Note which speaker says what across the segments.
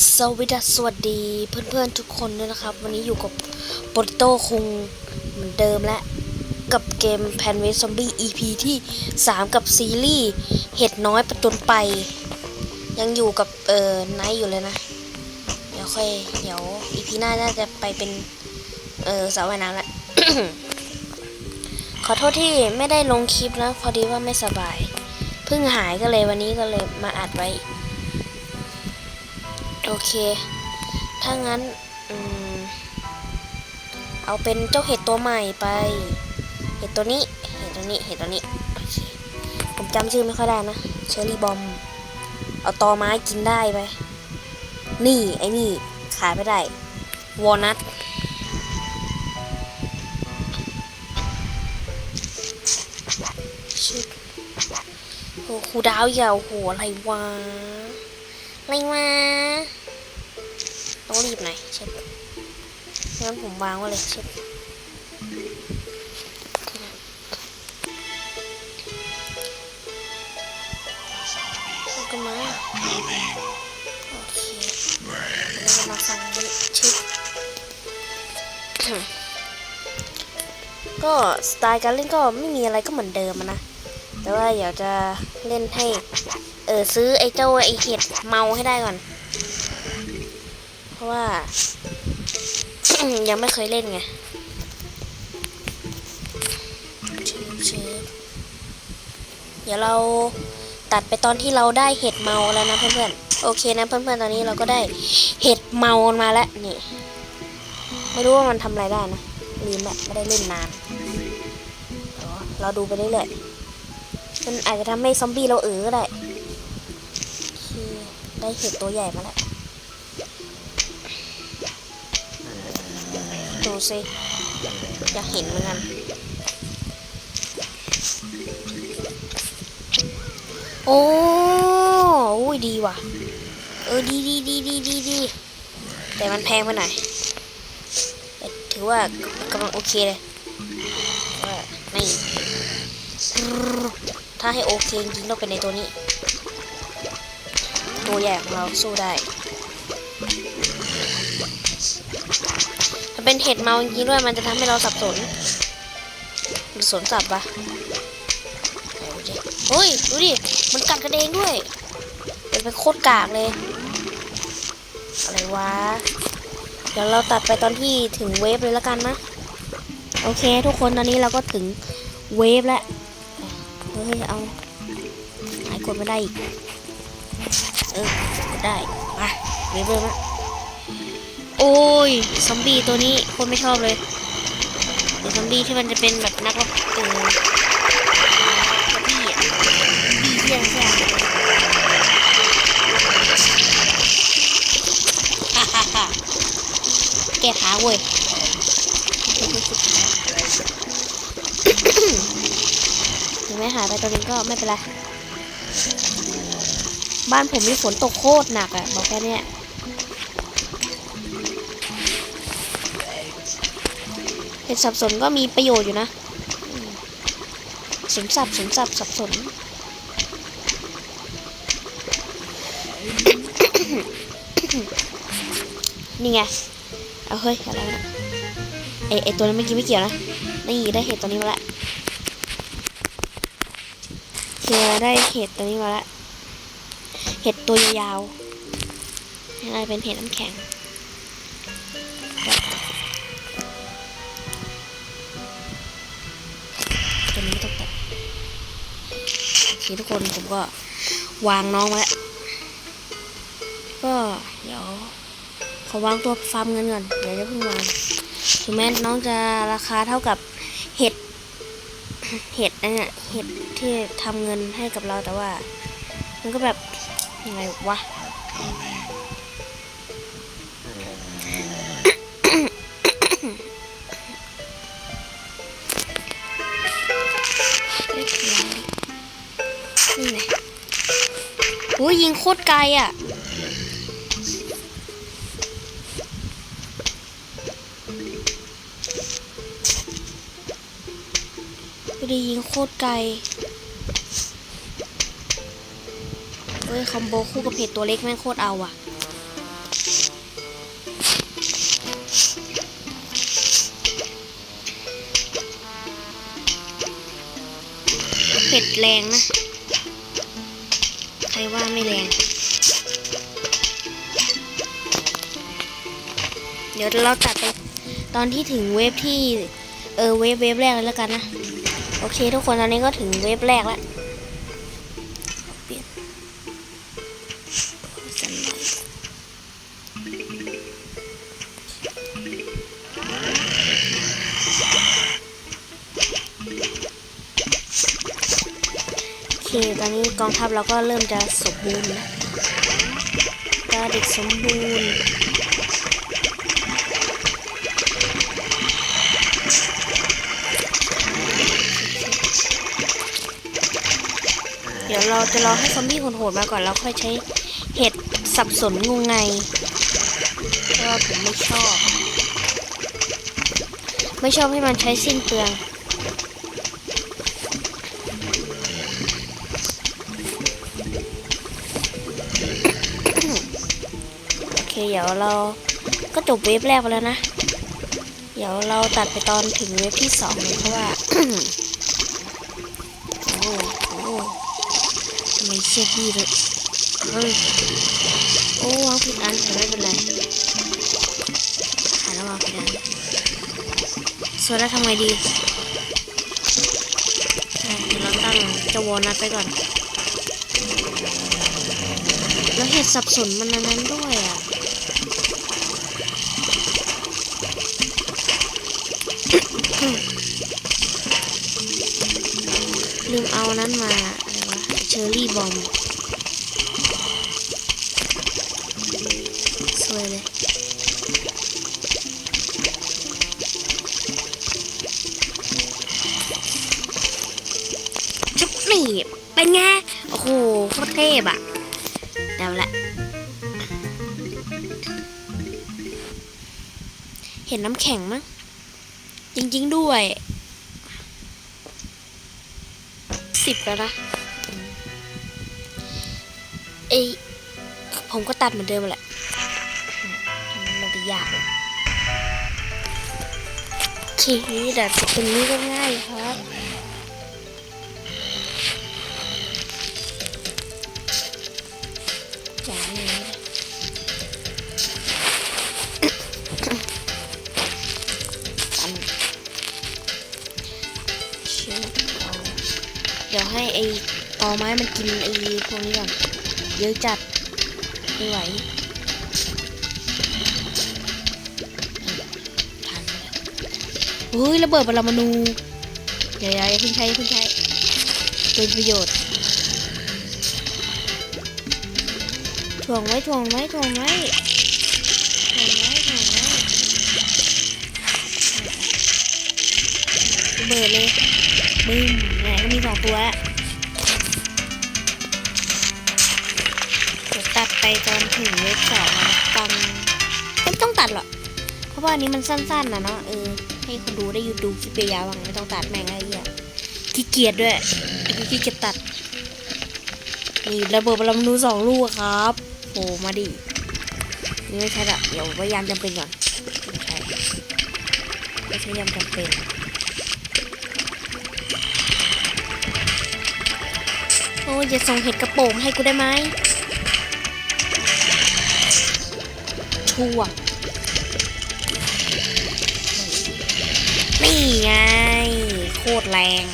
Speaker 1: สวัสดีสวัสดีเพื่อนๆทุกคนด้วยนะครับ วันนี้อยู่กับโปรโตคุงเหมือนเดิมและ กับเกมแพนเวสซอมบี้ EP ที่ 3 กับซีรีส์เห็ดน้อยประจนไป ยังอยู่กับเอ่อไนท์อยู่เลยนะ เดี๋ยวค่อย เดี๋ยว EP หน้าน่าจะไปเป็น เอ่อสาวว่ายน้ำละ ขอโทษที่ไม่ได้ลงคลิปนะ พอดีว่าไม่สบาย เพิ่งหายก็เลยวันนี้ก็เลยมาอัดไว้ โอเค ถ้างั้นอเอาเป็นเจ้าเห็ดตัวใหม่ไป เห็ดตัวนี้ เห็ดตัวนี้ เห็ดตัวนี้ โอเค ผมจำชื่อไม่ค่อยได้นะ เชอรี่บอม เอาตอไม้กินได้ไป นี่ไอ้นี่ ขายไม่ได้ วอลนัทชิบโอ้ครูดาวอย่าโอ้โหอะไรวะ อะไรวะต้องรีบหน่อยเช็ดงั้นผมวางไว้เลยเช็ดก็มาโอเคแล้วมาฟังเช็ดก็สไตล์การเล่นก็ไม่มีอะไรก็เหมือนเดิมนะ แต่ว่าอยากจะเล่นให้ ออซื้อไอ้เจ้าไอ้เห็ดเมาให้ได้ก่อน เพราะว่า ยังไม่เคยเล่นไงเดี๋ยวเราตัดไปตอนที่เราได้เห็ดเมาแล้วนะเพื่อนๆโอเคนะเพื่อนๆตอนนี้เราก็ได้เห็ดเมามาแล้วนี่ไม่รู้ว่ามันทำอะไรได้นะลืมแบบไม่ได้เล่นนานเราดูไปเรื่อยๆมันอาจจะทำให้ซอมบี้เราเออก็ได้ ได้เห็ดตัวใหญ่มาแล้วดูสิอยากเห็นเหมือนกันโอ้อุ้ยดีว่ะ เออดีดีดีดีดีดีแต่มันแพงไปหน่อยถือว่ากำลังโอเคเลยว่านี่ถ้าให้โอเคจริงต้องเป็นในตัวนี้ ตัวใหญ่ของเราสู้ได้ถ้าเป็นเห็ดเมาจริงด้วยมันจะทำให้เราสับสนมันสนสับปะเฮ้ย ดูดิ มันกัดกันเองด้วยเป็นโคตรกากเลย อะไรวะ เดี๋ยวเราตัดไปตอนที่ถึงเวฟเลยแล้วกันนะ โอเค ทุกคนตอนนี้เราก็ถึงเวฟแล้ว เฮ้ย เอาหายกดไม่ได้อีก เออได้มาเวฟเลยมะโอ้ยซอมบี้ตัวนี้คนไม่ชอบเลยเดี๋ยวซอมบี้ที่มันจะเป็นแบบนักรบตัวซอมบี้อะซอมบี้เยี่ยงแซ่ฮ่าฮ่าฮ่าแกขาเว้ยถึงแม้หายไปตัวนี้ก็ไม่เป็นไร บ้านผมมีฝนตกโคตรหนักอะบอกแค่เนี้ยเห็ดสับสนก็มีประโยชน์อยู่นะสนสับสนสับสับสนนี่ไง เอาเฮ้ยอะไรนะไอไอตัวนั้นเมื่อกี้ไม่เกี่ยวนะ นี่ได้เห็ดตัวนี้มาละเจอได้เห็ดตัวนี้มาละ เห็ดตัวยาวๆอะไรเป็นเห็ดน้ำแข็งตัวนี้ไม่ต้องตัดโอเคทุกคนผมก็วางน้องไว้ก็เดี๋ยวขอวางตัวฟาร์มเงินก่อนเดี๋ยวจะเพิ่งวางถึงแม้น้องจะราคาเท่ากับเห็ดเห็ดนะเนี่ยเห็ดที่ทำเงินให้กับเราแต่ว่า มันก็แบบ ยังไงวะอ้ยนี่ไงโอ้ยยิงโคตรไกลอะไม่ด้ยิงโคตรไกล เฮ้ยคอมโบคู่กับเพจตัวเล็กแม่งโคตรเอาอะเผ็ดแรงนะ ใครว่าไม่แรง เดี๋ยวเราตัดไปตอนที่ถึงเวฟที่ เออเวฟเวฟแรกเลยแล้วกันนะ โอเคทุกคนตอนนี้ก็ถึงเวฟแรกแล้ว กองทัพเราก็เริ่มจะสมบูรณ์แล้วตาเด็กสมบูรณ์เดี๋ยวเราจะรอให้ซอมบี้โหดๆมาก่อนแล้วค่อยใช้เห็ดสับสนงูไงเพราะผมไม่ชอบ ไม่ชอบให้มันใช้สิ้นเปลือง เดี๋ยวเราก็จบเวฟแรกไปแล้วนะ เดี๋ยวเราตัดไปตอนถึงเวฟที่สองเลยเพราะว่า โอ้โหทำไมเชฟดีเลยเฮ้ยโอ้วางผิดอันแต่ไม่เป็นไรหาแล้ววางผิดอันส่วนแล้วทำไงดีอะเราตั้งจะวอนัทไปก่อน แล้วเห็ดสับสนมันนั้นด้วยอะ ลืมเอานั้นมาอะไรวะเชอร์รี่บอมสวยเลยจุกหนีบเป็นไง โอ้โหโคตรเทพอะเดี๋ยวละเห็นน้ำแข็งมั้ง จริง ๆ ด้วยสิบแล้วนะเอผมก็ตัดเหมือนเดิมแหละมันจะยากเลยโอเคแต่ตรงนี้ก็ง่ายครับอย่างนี้ ให้ไอ้ตอไม้มันกินไอ้พวกนี้ก่อนเยอะจัดไม่ไหวทันแล้วเฮ้ยระเบิดปรมาณูเดี๋ยวๆอย่าเพิ่งใช้อย่าเพิ่งใช้เป็นประโยชน์ถ่วงไว้ถ่วงไว้ถ่วงไว้ถ่วงไว้ถ่วงไว้ระเบิดเลยบึ้ม มก็มีสองตัวแล้วเดี๋ยวตัดไปตอนถึงเวฟสองนะตังไม่ต้องตัดหรอกเพราะว่าอันนี้มันสั้นๆนะเนาะเออให้คนดูได้ยูดูคลิปยาวๆบ้างไม่ต้องตัดแม่งอะไรเงี้ยขี้เกียจด้วยไอ้ขี้เกียจตัดนี่ระเบิดบอลมนูสองลูกอะครับโผล่มาดินี่ไม่ใช่ละเดี๋ยวพยายามจำเป็นก่อนไม่ใช่ไม่ใช่ยามจำเป็น อ้ยอย่าส่งเห็ดกระโปรงให้กูได้ไหมชั่วนี่ไง โคตรแรง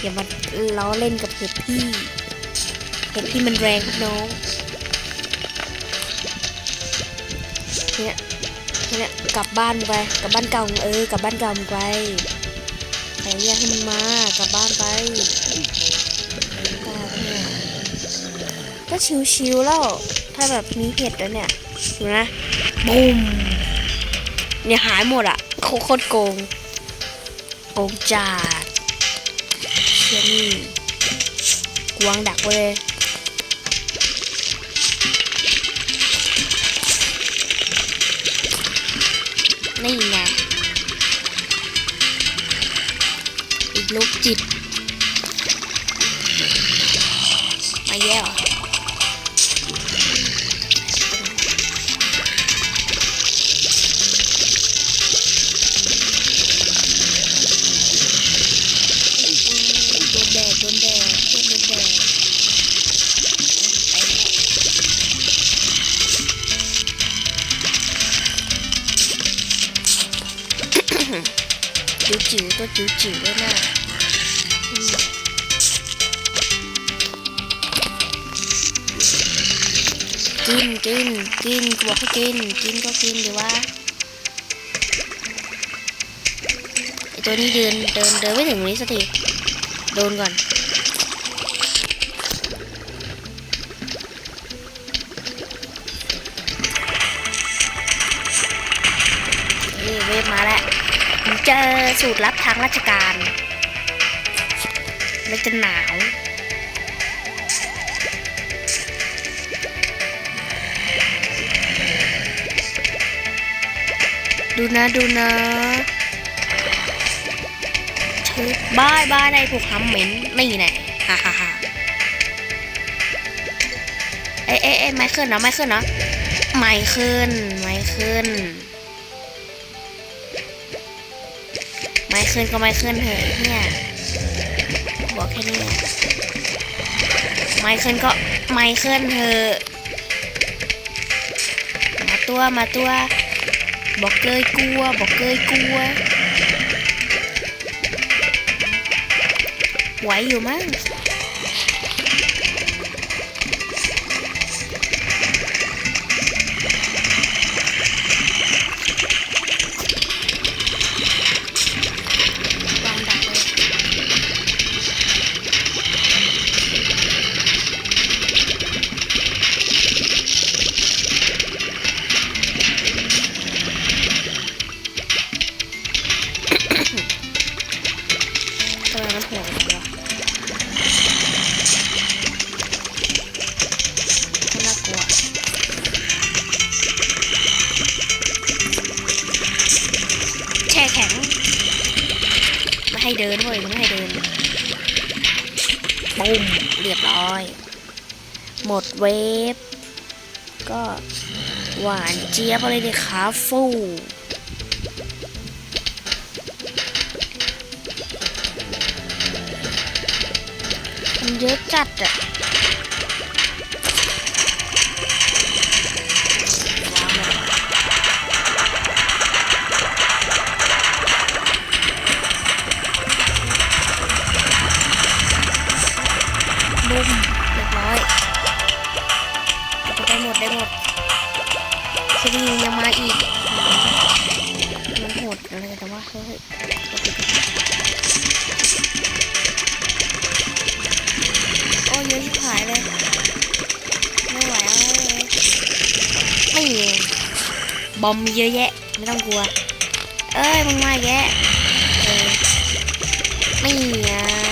Speaker 1: อย่ามาล้อเล่นกับเห็ดพี่ เห็ดพี่มันแรงครับน้องเนี่ยเนี่ยกลับบ้านไปกลับบ้านเก่าเออกลับบ้านเก่าไปใครเรียกให้มึงมากลับบ้านไป ก็ชิวๆแล้ว ถ้าแบบมีเห็ดแล้วเนี่ยดูนะบูมเนี่ยหายหมดอะโคโคตรโกงโกงจัดเชี่ยนี่กวางดักไว้เลยนี่ไงอีกลูกจิตมาแย่เหรอ จิ๋วตัวจิ๋วจิ๋วๆด้วยนะกินกินกินกูบอกให้กินกินก็กินดีวะไอตัวนี้เดินเดินเดินไม่ถึงตรงนี้สักทีโดนก่อนนี่เวฟมาแล้ว เจอสูตรลับทางราชการ แล้วจะหนาวดูนะดูนะชิบายบายในพวกทำเหม็นนี่แน่ฮ่าฮ่าฮ่าเอ้ยเอ้ยเอ้ยไม่ขึ้นเนาะไม่ขึ้นเนาะไม่ขึ้นไม่ขึ้น ไม่ขึ้นก็ไม่ขึ้นเถอะเนี่ยบอกแค่นี้ไม่ขึ้นก็ไม่ขึ้นเถอะมาตัวมาตัวบอกเกยกลัวบอกเกยกลัวไหวอยู่มั้ง ทำไมมันโหดจังวะก็น่ากลัวแช่แข็งไม่ให้เดินเว้ยไม่ให้เดินปุ้มเรียบร้อย หมดเวฟก็หวานเจี๊ยบอะไรดีคะฟู เยอะจัดอะว้าวเลยบุ้มเรียบร้อยได้หมดได้หมดสวียังมาอีก มันโหดอะไรแต่ว่าเฮ้ย อ้ยเยอะชิบหายเลย ไม่ไหวแล้วเลยไม่มีบอมมีเยอะแยะ ไม่ต้องกลัว เอ้ยมึงมาแยะเออไม่ไง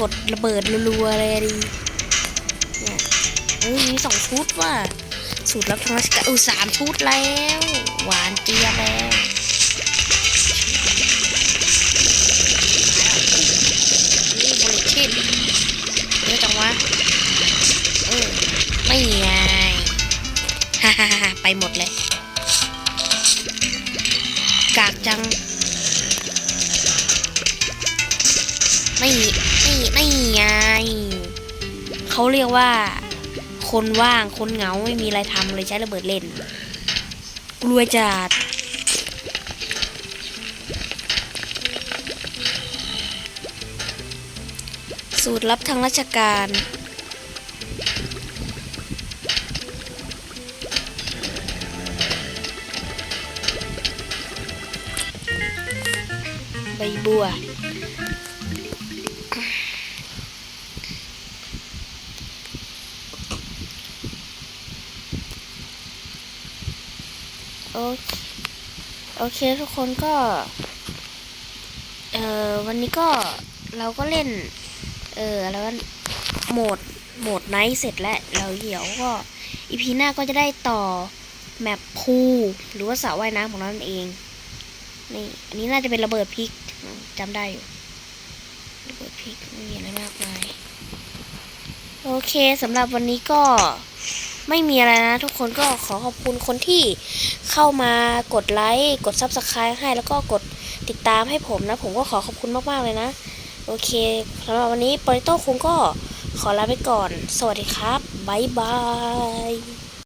Speaker 1: กดระเบิดรัวๆเลยดิเนี่ยเอ้ยมีสองชุดว่ะสูตรลับทางราชการอู้สามชุดแล้ว หวานเจี๊ยบแล้วนี่บริชิตเยอะจังวะเออไม่ไงฮ่าฮ่าฮ่าไปหมดเลย กากจัง ไม่ไม่ไม่ไงเขาเรียกว่า คนว่างคนเหงาไม่มีอะไรทำเลยใช้ระเบิดเล่นกลัวจัดสูตรลับทางราชการใบบัว โอเคโอเคทุกคนก็ เอ่อวันนี้ก็เราก็เล่น เออแล้วโหมดโหมดไนท์เสร็จแล้วเราเดี๋ยวก็อีพีหน้าก็จะได้ต่อแมปพูหรือว่าสระว่ายน้ำของเรานั่นเองนี่อันนี้น่าจะเป็นระเบิดพริกจำได้อยู่ระเบิดพริกไม่มีอะไรมากมายโอเคสำหรับวันนี้ก็ ไม่มีอะไรนะ ทุกคนก็ขอขอบคุณคนที่เข้ามากดไลค์กด Subscribe ให้แล้วก็กดติดตามให้ผมนะ ผมก็ขอขอบคุณมาก ๆ เลยนะ โอเคสำหรับวันนี้ปอริโต้คงก็ขอลาไปก่อน สวัสดีครับ บ๊ายบาย